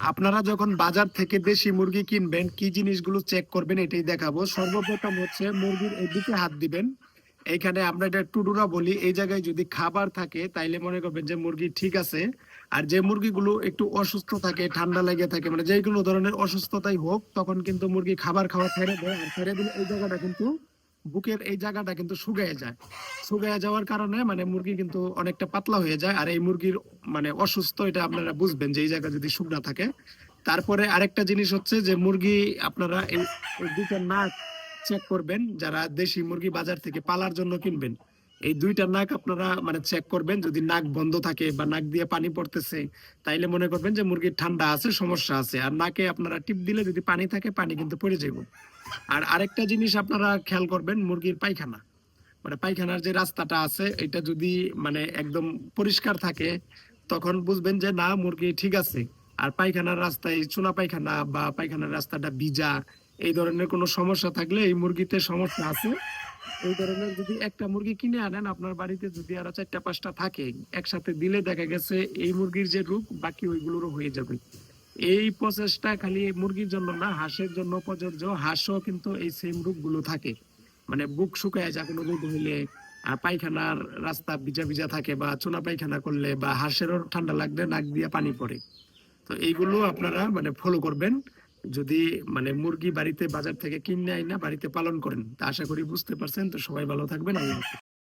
আপনারা যখন বাজার থেকে দেশি মুরগি কিনবেন, কি জিনিসগুলো চেক করবেন এটাই দেখাবো। সর্বপ্রথম হচ্ছে মুরগির এদিকে হাত দিবেন। এইখানে আমরা এটা টুডুরা বলি, এই জায়গায় যদি খাবার থাকে, তাইলে মনে করবেন যে মুরগি ঠিক আছে। আর যে মুরগিগুলো একটু অসুস্থ থাকে, ঠান্ডা লেগে থাকে মানে যে কোনো ধরনের অসুস্থতাই হোক, তখন কিন্তু মুরগি খাবার খাওয়া ছেড়ে দেয়। আর ছেড়ে দিলে এই জায়গাটা কিন্তু বুকের এই জায়গাটা কিন্তু শুকিয়ে যায়। শুকিয়ে যাওয়ার কারণে মানে মুরগি কিন্তু অনেকটা পাতলা হয়ে যায় আর এই মুরগির মানে অসুস্থ, এটা আপনারা বুঝবেন যে এই জায়গা যদি শুকনা থাকে। তারপরে আরেকটা জিনিস হচ্ছে যে মুরগি আপনারা এই দুটো নাক চেক করবেন, যারা দেশি মুরগি বাজার থেকে পালার জন্য কিনবেন। এই দুইটা নাক আপনারা মানে চেক করবেন। যদি নাক বন্ধ থাকে বা নাক দিয়ে পানি পড়তেছে, তাইলে মনে করবেন যে মুরগির ঠান্ডা আছে, সমস্যা আছে। আর নাকে আপনারা টিপ দিলে যদি পানি থাকে, পানি কিন্তু পড়ে যাবে আর আরেকটা জিনিস আপনারা খেয়াল করবেন, মুরগির পায়খানা। মানে পায়খানার যে রাস্তাটা আছে, এটা যদি মানে একদম পরিষ্কার থাকে, তখন বুঝবেন যে না, মুরগি ঠিক আছে। আর পায়খানার রাস্তায় চুনা পায়খানা বা পায়খানার রাস্তাটা ভিজা, এই ধরনের কোনো সমস্যা থাকলে এই মুরগিতে সমস্যা আছে। এই ধরনের যদি একটা মুরগি কিনে আনেন, আপনার বাড়িতে যদি আরও চারটা, পাঁচটা থাকে, একসাথে দিলে দেখা গেছে এই মুরগির যে রোগ, বাকি ওইগুলোরও হয়ে যাবে। এই প্রসেসটা খালি মুরগির জন্য না, হাঁসের জন্য প্রযোজ্য। হাঁসও কিন্তু এই সেম রোগগুলো থাকে। মানে বুক শুকায় যায়, কোনো রোগ হইলে পায়খানার রাস্তা ভিজা ভিজা থাকে বা চুনা পায়খানা করলে বা হাঁসেরও ঠান্ডা লাগলে নাক দিয়ে পানি পড়ে। তো এইগুলো আপনারা মানে ফলো করবেন। যদি মানে মুরগি বাড়িতে বাজার থেকে কিনে আইনা বাড়িতে পালন করেন, তা আশা করি বুঝতে পারছেন তো সবাই ভালো থাকবেন, আল্লাহ।